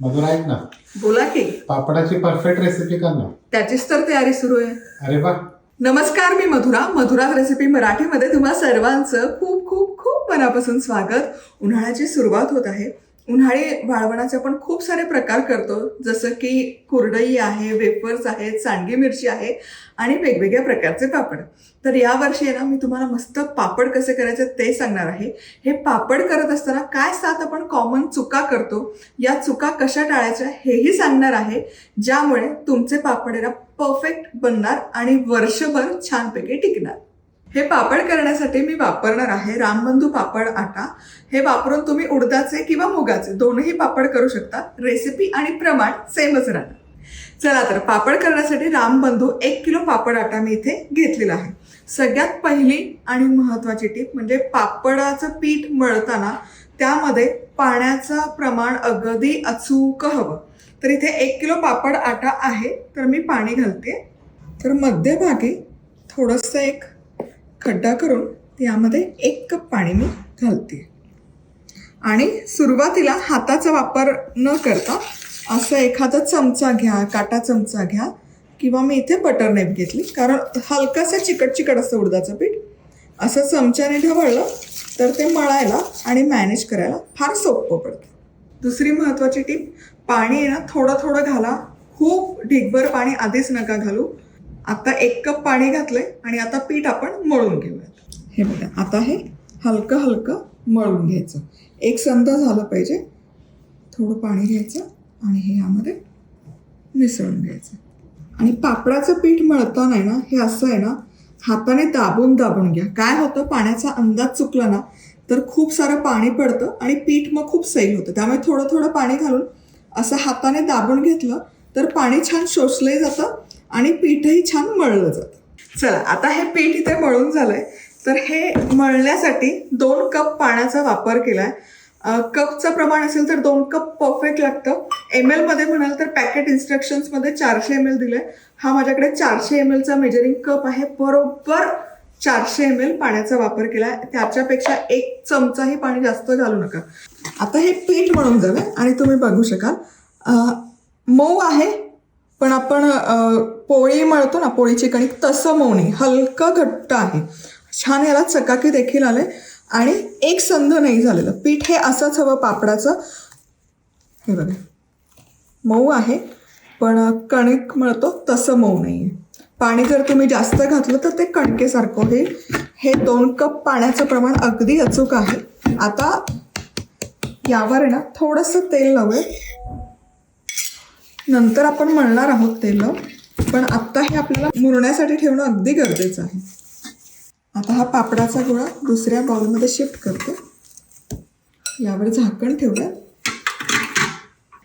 मधुर ऐक ना? बोला की. पापडाची परफेक्ट रेसिपी कर ना त्याचीच तर तयारी सुरू आहे. अरे वा. नमस्कार मी मधुरा. मधुरा रेसिपी मराठीमध्ये तुम्हा सर्वांचं खूप खूप खूप मनापासून स्वागत. उन्हाळ्याची सुरुवात होत आहे. उन्हाळी वाळवणाचे आपण खूप सारे प्रकार करतो. जसं की कुरडई आहे वेफर्स आहेत सांडगी मिरची आहे आणि वेगवेगळ्या प्रकारचे पापड. तर यावर्षी आहे ना मी तुम्हाला मस्त पापड कसे करायचे ते सांगणार आहे. हे पापड करत असताना काय सात आपण कॉमन चुका करतो या चुका कशा टाळायच्या हेही सांगणार आहे. ज्यामुळे तुमचे पापड आहे ना परफेक्ट बनणार आणि वर्षभर छानपैकी टिकणार. हे पापड करण्यासाठी मी वापरणार आहे रामबंधू पापड आटा. हे वापरून तुम्ही उडदाचे किंवा मुगाचे दोनही पापड करू शकता. रेसिपी आणि प्रमाण सेमच राहणार चला तर पापड करण्यासाठी रामबंधू एक किलो पापड आटा मी इथे घेतलेला आहे. सगळ्यात पहिली आणि महत्त्वाची टीप म्हणजे पापडाचं पीठ मळताना त्यामध्ये पाण्याचं प्रमाण अगदी अचूक हवं. तर इथे एक किलो पापड आटा आहे तर मी पाणी घालते. तर मध्यभागी थोडंसं एक खड्डा करून यामध्ये एक कप पाणी मी घालते. आणि सुरुवातीला हाताचा वापर न करता असं एखादा चमचा घ्या काटा चमचा घ्या किंवा मी इथे बटर नेप घेतली. कारण हलकासा चिकट चिकट असतं उडदाचं पीठ. असं चमच्याने ढवळलं तर ते मळायला आणि मॅनेज करायला फार सोपं पडतं. दुसरी महत्त्वाची टीप पाणी आहे ना थोडं थोडं घाला. खूप ढिगभर पाणी आधीच नका घालू. आता एक कप पाणी घातलंय आणि आता पीठ आपण मळून घेऊयात. हे बघा आता हे हलकं हलकं मळून घ्यायचं. एक संद झालं पाहिजे. थोडं पाणी घ्यायचं आणि हे यामध्ये मिसळून घ्यायचं. आणि पापडाचं पीठ मळताना आहे ना हे असं आहे ना हाताने दाबून दाबून घ्या. काय होतं पाण्याचा अंदाज चुकला ना तर खूप सारं पाणी पडतं आणि पीठ मग खूप सैल होतं. त्यामुळे थोडं थोडं पाणी घालून असं हाताने दाबून घेतलं तर पाणी छान शोषलंही जातं आणि पीठही छान मळलं जातं. चला आता हे पीठ इथे मळून झालंय. तर हे मळण्यासाठी दोन कप पाण्याचा वापर केलाय. आहे कपचं प्रमाण असेल तर दोन कप परफेक्ट लागतं. एममध्ये म्हणाल तर पॅकेट इन्स्ट्रक्शन्समध्ये चारशे एम एल दिलंय. हा माझ्याकडे चारशे एम एलचा मेजरिंग कप आहे. बरोबर चारशे एम एल पाण्याचा वापर केलाय. त्याच्यापेक्षा एक चमचाही पाणी जास्त घालू नका. आता हे पीठ म्हणून झालंय आणि तुम्ही बघू शकाल. मऊ आहे पण आपण पोळी मळतो ना पोळीची कणिक तसं मऊ नाही हलकं घट्ट आहे. छान याला चकाकी देखील आले. आणि एक संध नाही झालेलं. पीठ हे असंच हवं पापडाचं. हे बघा. मऊ आहे. पण कणिक मळतो तसं मऊ नाही आहे पाणी जर तुम्ही जास्त घातलं तर ते कणकेसारखं होईल. हे दोन कप पाण्याचं प्रमाण अगदी अचूक आहे. आता यावर ना थोडंसं तेल लावूया. नंतर आपण मळणार आहोत तेल पण आत्ता हे आपल्याला मुरण्यासाठी ठेवणं अगदी गरजेचं आहे. आता हा पापडाचा गोळा दुसऱ्या बाउलमध्ये शिफ्ट करतो. यावर झाकण ठेवूया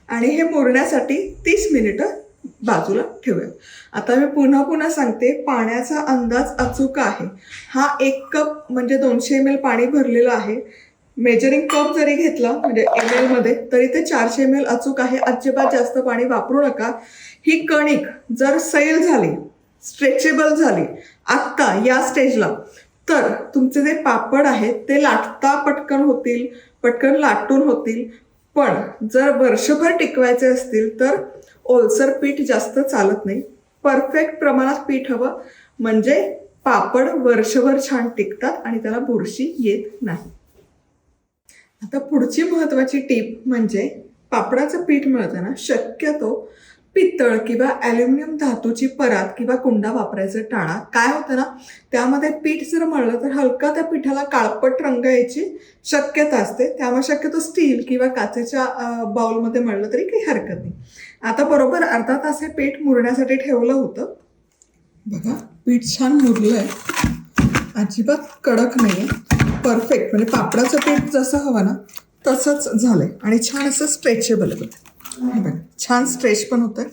आणि हे मुरण्यासाठी तीस मिनिटं बाजूला ठेवूया. आता मी पुन्हा पुन्हा सांगते पाण्याचा अंदाज अचूक आहे. हा एक कप म्हणजे दोनशे एम एल पाणी भरलेलं आहे. मेजरिंग कप जरी घेतला म्हणजे एम एलमध्ये तरी ते चारशे एम एल अचूक आहे. अजिबात जास्त पाणी वापरू नका. ही कणिक जर सैल झाली स्ट्रेचेबल झाली आत्ता या स्टेजला तर तुमचे जे पापड आहेत ते लाटता पटकन होतील पटकन लाटून होतील. पण जर वर्षभर टिकवायचे असतील तर ओलसर पीठ जास्त चालत नाही. परफेक्ट प्रमाणात पीठ हवं. म्हणजे पापड वर्षभर छान टिकतात आणि त्याला बुरशी येत नाही. आता पुढची महत्वाची टीप म्हणजे पापडाचं पीठ मळताना शक्यतो पितळ किंवा ॲल्युमिनियम धातूची परात किंवा कुंडा वापरायचं टाळा. काय होतं ना त्यामध्ये पीठ जर मळलं तर हलका त्या पिठाला काळपट रंग यायची शक्यता असते. त्यामुळे शक्यतो स्टील किंवा काचेच्या बाउलमध्ये मळलं तरी काही हरकत नाही. आता बरोबर अर्धा तास हे पीठ मुरण्यासाठी ठेवलं होतं. बघा पीठ छान मुरलंय. अजिबात कडक नाही परफेक्ट म्हणजे पापडाचं पीठ जसं हवं ना तसंच झालंय. आणि छान असं स्ट्रेचेबल आहे हे बघा छान स्ट्रेच पण होतं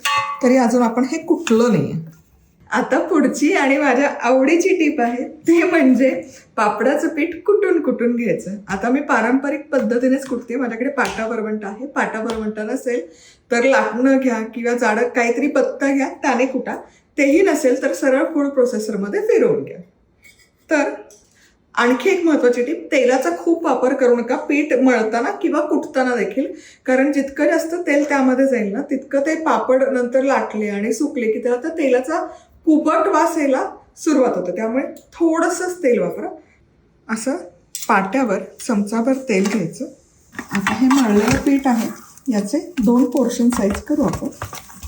तरी अजून आपण हे कुठलं नाही आता पुढची आणि माझ्या आवडीची टीप आहे ते म्हणजे पापडाचं पीठ कुटून कुटून घ्यायचं. आता मी पारंपरिक पद्धतीनेच कुटते माझ्याकडे पाटा वरवंट आहे. पाटा वरवंटा नसेल तर लाटणं घ्या किंवा जाडं काहीतरी पत्ता घ्या त्याने कुटा. तेही नसेल तर सरळ फूड प्रोसेसरमध्ये फिरवून घ्या. तर आणखी एक महत्वाची टीप तेलाचा खूप वापर करू नका. पीठ मळताना किंवा कुटताना देखील. कारण जितकं जास्त तेल त्यामध्ये जाईल ना तितकं ते पापड नंतर लाटले आणि सुकले की त्याला त्या तेलाचा कुबट वास यायला सुरुवात होते. त्यामुळे थोडंसंच तेल वापरा. असं पाट्यावर चमचाभर तेल घ्यायचं. आता हे मळलेलं पीठ आहे. याचे दोन पोर्शन साईज करू आपण.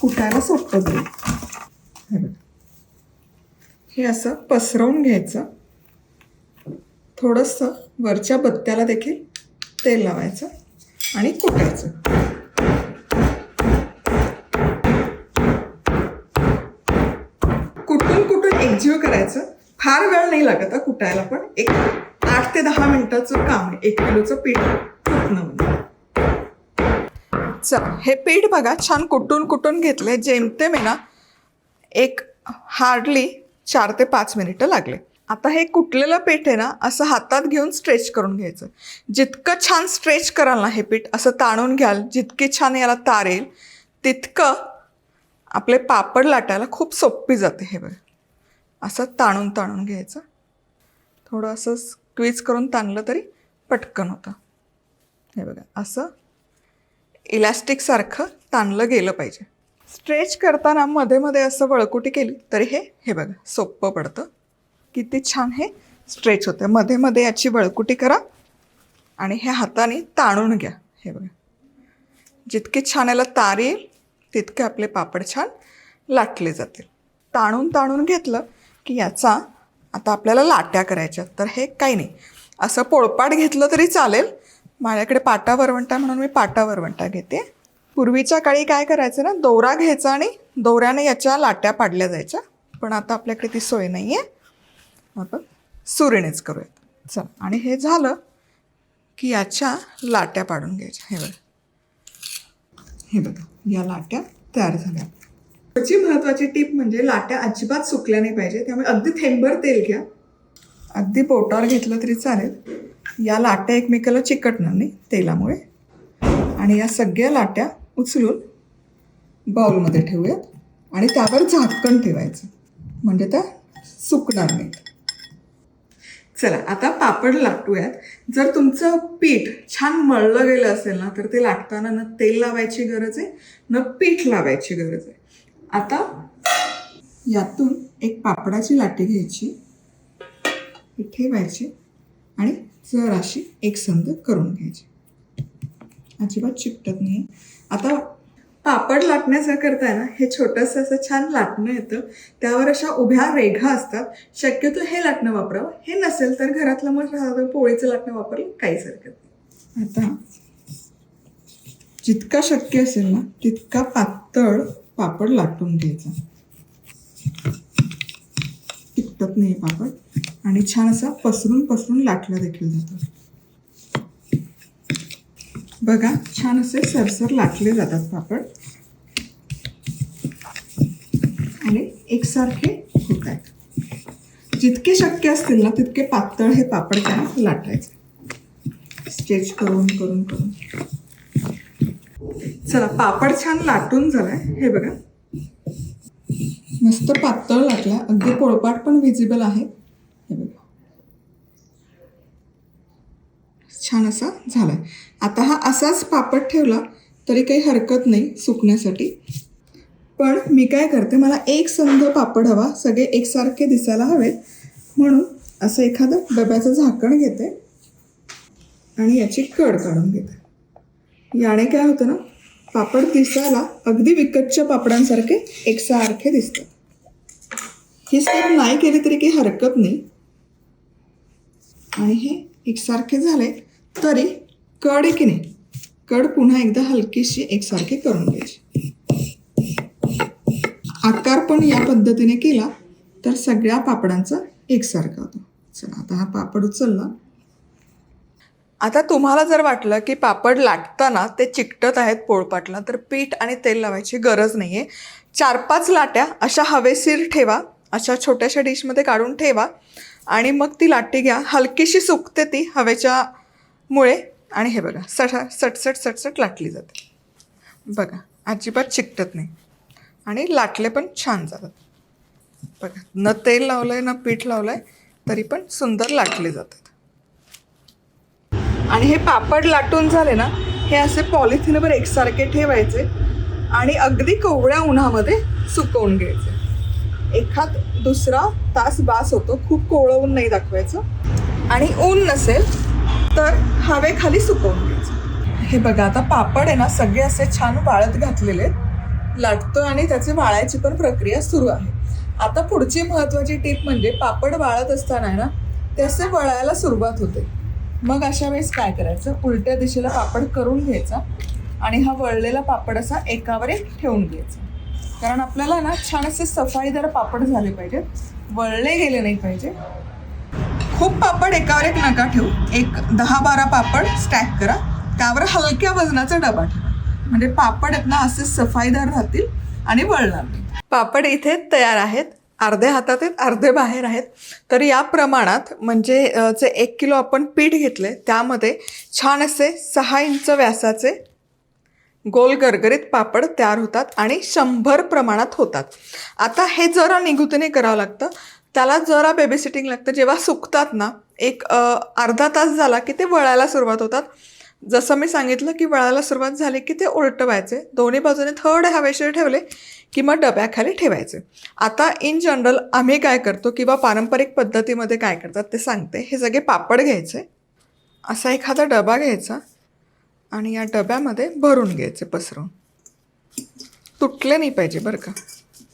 कुटायला सोपं जाईल. हे असं पसरवून घ्यायचं. थोडंसं वरच्या बत्त्याला देखील तेल लावायचं आणि कुटायचं. कुटून कुटून एकजीव करायचं. फार वेळ नाही लागत हा कुटायला पण एक आठ ते दहा मिनिटाचं काम आहे. एक किलोचं पीठ कुटणं म्हणजे चला हे पीठ बघा छान कुटून कुटून घेतलंय. जेमतेम आहे ना एक हार्डली चार ते पाच मिनिटं लागले. आता हे कुटलेलं पीठ आहे ना असं हातात घेऊन स्ट्रेच करून घ्यायचं. जितकं छान स्ट्रेच कराल ना हे पीठ असं ताणून घ्याल जितकी छान याला तारेल तितकं आपले पापड लाटायला खूप सोपी जाते हे बघा. असं ताणून ताणून घ्यायचं. थोडं असं स्क्वीज करून ताणलं तरी पटकन होतं. हे बघा असं इलॅस्टिकसारखं ताणलं गेलं पाहिजे. स्ट्रेच करताना मध्ये मध्ये असं वळकुटी केली तरी हे हे बघा सोपं पडतं. किती छान हे स्ट्रेच होतं मध्ये मध्ये याची वळकुटी करा आणि हे हाताने ताणून घ्या. हे बघा. जितके छान याला तार येईल तितके आपले पापड छान लाटले जातील. ताणून ताणून घेतलं की याचा आता आपल्याला लाट्या करायच्या तर हे काही नाही. असं पोळपाट घेतलं तरी चालेल. माझ्याकडे पाटा वरवंटा म्हणून मी पाटा वरवंटा घेते. पूर्वीच्या काळी काय करायचं ना दोरा घ्यायचा आणि दोऱ्याने याच्या लाट्या पाडल्या जायच्या. पण आता आपल्याकडे ती सोय नाही आहे आपण सुरीनेच करूयात. चल आणि हे झालं की याच्या लाट्या पाडून घ्यायच्या. हे बघा. हे बघा या लाट्या तयार झाल्या. त्याची महत्त्वाची टीप म्हणजे लाट्या अजिबात सुकल्या नाही पाहिजे त्यामुळे अगदी थेंबर तेल घ्या. अगदी पोटावर घेतलं तरी चालेल. या लाट्या एकमेकाला चिकटणार नाही तेलामुळे. आणि या सगळ्या लाट्या उचलून बाउलमध्ये ठेवूयात. आणि त्यावर झाकण ठेवायचं. म्हणजे त्या सुकणार नाहीत. चला आता पापड लाटूयात. जर तुमचं पीठ छान मळलं गेलं असेल ना तर ते लाटताना न तेल लावायची गरज आहे न पीठ लावायची गरज आहे. आता यातून एक पापडाची लाटी घ्यायची ठेवायची आणि जर अशी एकसंध करून घ्यायची. अजिबात चिकटत नाही आता पापड लाटण्याचं करताय ना हे छोटंसं असं छान लाटणं येतं. त्यावर अशा उभ्या रेघा असतात. शक्यतो हे लाटणं वापरावं. हे नसेल तर घरातलं मग साधं पोळीचं लाटणं वापरलं काहीच हरकत नाही. आता जितका शक्य असेल ना तितका पातळ पापड लाटून घ्यायचा. टिकटत नाही पापड. आणि छान असा पसरून पसरून लाटला देखील जातो बघा छान असे सरसर लाटले जातात पापड. आणि एकसारखे होत आहेत. जितके शक्य असतील ना तितके पातळ हे पापड त्यांना लाटायचे. स्टेच करून करून करून. चला पापड छान लाटून झालाय. हे बघा. मस्त पातळ लाटला. अगदी पोळपाट पण विजिबल आहे. हे बघा. छान असा झालाय. आता हा असाच पापड ठेवला तरी काही हरकत नाही सुकण्यासाठी. पण मी काय करते मला एक संध पापड हवा सगळे एकसारखे दिसायला हवेत. म्हणून असं एखादं डब्याचं झाकण घेते आणि याची कड काढून घेते. याने काय होतं ना पापड दिसायला अगदी विकतच्या पापडांसारखे एकसारखे दिसतात. ही स्टेप नाही केली तरी काही हरकत नाही. आणि हे एकसारखे झाले तरी कड आहे की नाही? कड पुन्हा एकदा हलकीशी एकसारखी करून घ्यायची. आकार पण या पद्धतीने केला तर सगळ्या पापडांचा एकसारखा होतो. चला आता हा पापड उचलला. आता तुम्हाला जर वाटलं की पापड लाटताना ते चिकटत आहेत पोळपाटला तर पीठ आणि तेल लावायची गरज नाही आहे चार पाच लाट्या अशा हवेशीर ठेवा अशा छोट्याशा डिशमध्ये काढून ठेवा. आणि मग ती लाटी घ्या. हलकीशी सुकते ती हवेच्या मुळे आणि हे बघा सट सटसट सटसट लाटली जाते. बघा अजिबात चिकटत नाही. आणि लाटले पण छान जातात. बघा न तेल लावलं आहे ना पीठ लावलं आहे तरी पण सुंदर लाटले जातात. आणि हे पापड लाटून झाले ना हे असे पॉलिथिनवर एकसारखे ठेवायचे आणि अगदी कोवळ्या उन्हामध्ये सुकवून घ्यायचे. एखाद दुसरा तास बास होतो खूप कोवळवून ऊन नाही दाखवायचं. आणि ऊन नसेल तर हवेखाली सुकवून घ्यायचं. हे बघा आता पापड आहे ना सगळे असे छान वाळत घातलेले आहेत. लाटतो आणि त्याचे वाळायची पण प्रक्रिया सुरू आहे. आता पुढची महत्त्वाची टीप म्हणजे पापड वाळत असताना आहे ना ते असे वळायला सुरुवात होते. मग अशा वेळेस काय करायचं? उलट्या दिशेला पापड करून घ्यायचा आणि हा वळलेला पापड असा एकावर एक ठेवून घ्यायचा. कारण आपल्याला ना छान असे सफाईदार पापड झाले पाहिजेत. वळले गेले नाही पाहिजे. खूप पापड एकावर एक नका ठेवू. एक दहा बारा पापड स्टॅक करा. त्यावर हलक्या वजनाचा डबा ठेवा. म्हणजे पापड आहेत ना असे सफाईदार राहतील आणि वळणार नाही. पापड इथे तयार आहेत. अर्धे हातात आहेत अर्धे बाहेर आहेत. तर या प्रमाणात म्हणजे जे एक किलो आपण पीठ घेतले त्यामध्ये छान असे सहा इंच व्यासाचे गोल गरगरीत पापड तयार होतात आणि शंभर प्रमाणात होतात. आता हे जरा निगुतीने करावं लागतं. त्याला जरा बेबीसिटिंग लागतं. जेव्हा सुकतात ना एक अर्धा तास झाला की ते वळायला सुरुवात होतात. जसं मी सांगितलं की वळायला सुरुवात झाली की ते उलटवायचे दोन्ही बाजूने थर्ड हवेशीर ठेवले की मग डब्याखाली ठेवायचे. आता इन जनरल आम्ही काय करतो किंवा पारंपरिक पद्धतीमध्ये काय करतात ते सांगते. हे सगळे पापड घ्यायचे. असा एखादा डबा घ्यायचा. आणि या डब्यामध्ये भरून घ्यायचे पसरून तुटले नाही पाहिजे बरं का.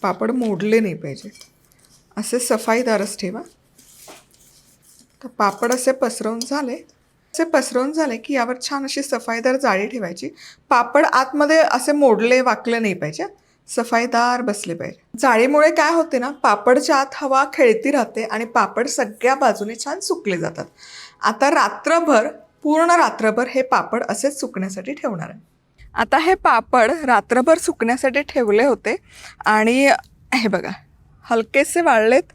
पापड मोडले नाही पाहिजे. असे सफाईदारच ठेवा. तर पापड असे पसरवून झाले. असे पसरवून झाले की यावर छान अशी सफाईदार जाळी ठेवायची. पापड आतमध्ये असे मोडले वाकले नाही पाहिजे. सफाईदार बसले पाहिजे. जाळीमुळे काय होते ना पापडच्या आत हवा खेळती राहते आणि पापड सगळ्या बाजूने छान सुकले जातात. आता रात्रभर पूर्ण रात्रभर हे पापड असेच सुकण्यासाठी ठेवणार आहे. आता हे पापड रात्रभर सुकण्यासाठी ठेवले होते आणि हे बघा हलकेसे वाळलेत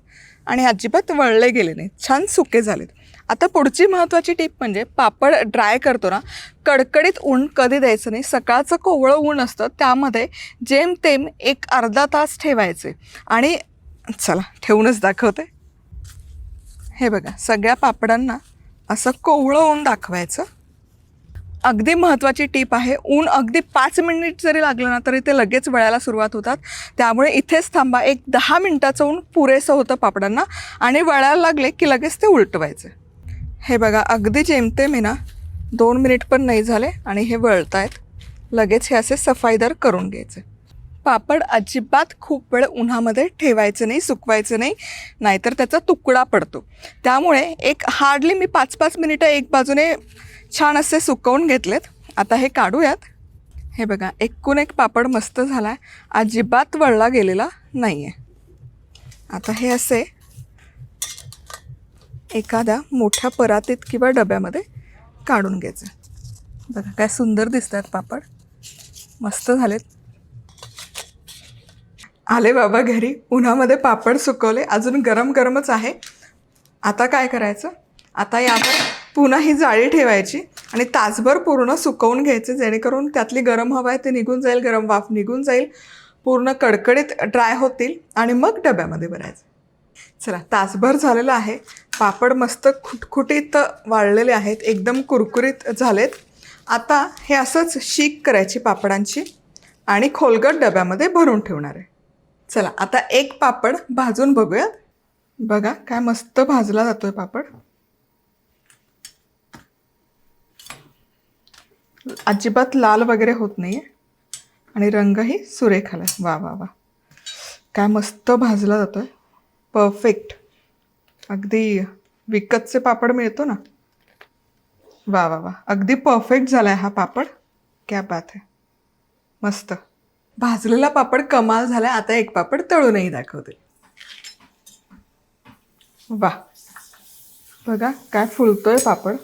आणि अजिबात वळले गेले नाहीत. छान सुके झालेत. आता पुढची महत्त्वाची टीप म्हणजे पापड ड्राय करतो ना कडकडीत ऊन कधी द्यायचं नाही सकाळचं कोवळं ऊन असतं त्यामध्ये जेमतेम एक अर्धा तास ठेवायचे. आणि चला ठेवूनच दाखवते. हे बघा सगळ्या पापडांना असं कोवळं ऊन दाखवायचं. अगदी महत्त्वाची टीप आहे. ऊन अगदी पाच मिनिट जरी लागलं ना तरी ते लगेच वळायला सुरुवात होतात. त्यामुळे इथेच थांबा. एक दहा मिनटाचं ऊन पुरेसं होतं पापडांना आणि वळायला लागले की लगेच ते उलटवायचे. हे बघा अगदी जेमतेम आहे ना दोन मिनिट पण नाही झाले आणि हे वळत आहेत लगेच हे असे सफाईदार करून घ्यायचे. पापड अजिबात खूप वेळ उन्हामध्ये ठेवायचं नाही सुकवायचं नाही नाहीतर त्याचा तुकडा पडतो. त्यामुळे एक हार्डली मी पाच पाच मिनिटं एक बाजूने छान असे सुकवून घेतलेत. आता हे काढूयात. हे बघा एकूण एक पापड मस्त झाला आहे अजिबात वळला गेलेला नाही आहे आता हे असे एखाद्या मोठ्या परातीत किंवा डब्यामध्ये काढून घ्यायचं. बघा काय सुंदर दिसत आहेत पापड. मस्त झालेत. आले बाबा घरी. उन्हामध्ये पापड सुकवले. अजून गरम गरमच आहे. आता काय करायचं? आता यावर पुन्हा ही जाळी ठेवायची आणि तासभर पूर्ण सुकवून घ्यायचे जेणेकरून त्यातली गरम हवा आहे ते निघून जाईल गरम वाफ निघून जाईल पूर्ण कडकडीत ड्राय होतील आणि मग डब्यामध्ये भरायचं. चला तासभर झालेलं आहे. पापड मस्त खुटखुटीत वाळलेले आहेत. एकदम कुरकुरीत झालेत. आता हे असंच शीक करायची पापडांची आणि खोलगट डब्यामध्ये भरून ठेवणार आहे. चला आता एक पापड भाजून बघूयात बघा काय मस्त भाजला जातोय पापड. अजिबात लाल वगैरे होत नाही आहे आणि रंगही सुरेख आला वा वा वा. काय मस्त भाजला जातो आहे परफेक्ट अगदी विकतचे पापड मिळतो ना? वा वा वा. अगदी परफेक्ट झाला आहे हा पापड. क्या बात आहे मस्त. भाजलेला पापड कमाल झाला आता एक पापड तळूनही दाखवते. वा. बघा काय फुलतोय पापड.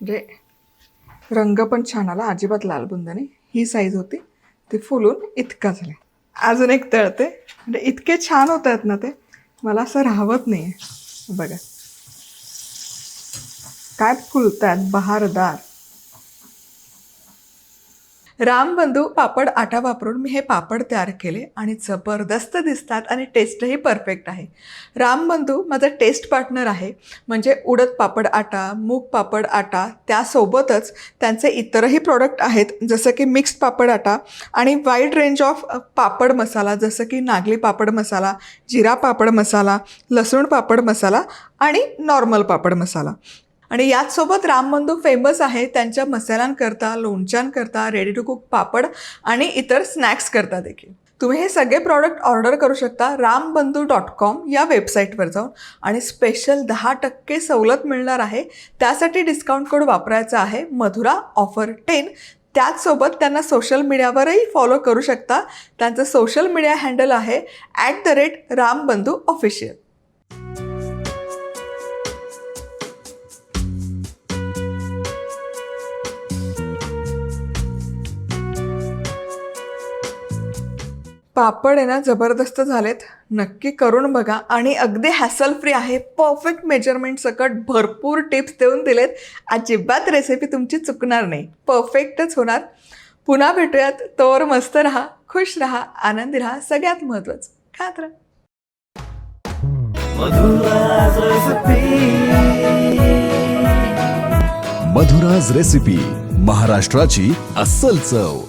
म्हणजे रंग पण छान आला अजिबात लाल बुंदाने ही साईज होती. ती फुलून इतका झाले अजून एक तळते. म्हणजे इतके छान होत आहेत ना ते. मला असं राहवत नाही आहे बघा. काय फुलत आहेत बहारदार. रामबंधू पापड आटा वापरून मी हे पापड तयार केले आणि जबरदस्त दिसतात आणि टेस्टही परफेक्ट आहे. रामबंधू माझा टेस्ट पार्टनर आहे. म्हणजे उडद पापड आटा मूग पापड आटा त्यासोबतच त्यांचे इतरही प्रोडक्ट आहेत जसं की मिक्स्ड पापड आटा आणि wide range of papad masala जसं की नागली पापड मसाला जिरा पापड मसाला लसूण पापड मसाला आणि नॉर्मल पापड मसाला. आणि याचसोबत रामबंधू फेमस आहे त्यांच्या मसाल्यांकरता लोणच्यांकरता रेडी टू कुक पापड आणि इतर स्नॅक्स करता देखील. तुम्ही हे सगळे प्रॉडक्ट ऑर्डर करू शकता रामबंधू डॉट कॉम या वेबसाईटवर जाऊन. आणि स्पेशल दहा टक्के सवलत मिळणार आहे. त्यासाठी डिस्काउंट कोड वापरायचा आहे मधुरा ऑफर टेन त्याचसोबत त्यांना सोशल मीडियावरही फॉलो करू शकता. त्यांचं सोशल मीडिया हँडल आहे at the rate Rambandhu official papad आहे ना जबरदस्त झालेत. नक्की करून बघा. आणि अगदी हॅसल फ्री आहे. परफेक्ट मेजरमेंट सकट भरपूर टिप्स देऊन दिलेत. अजिबात रेसिपी तुमची चुकणार नाही. परफेक्टच होणार. पुन्हा भेटूयात. तोवर मस्त राहा खुश राहा आनंदी राहा. सगळ्यात महत्त्वाचं खात राहा. मधुराज रेसिपी महाराष्ट्राची अस्सल चव.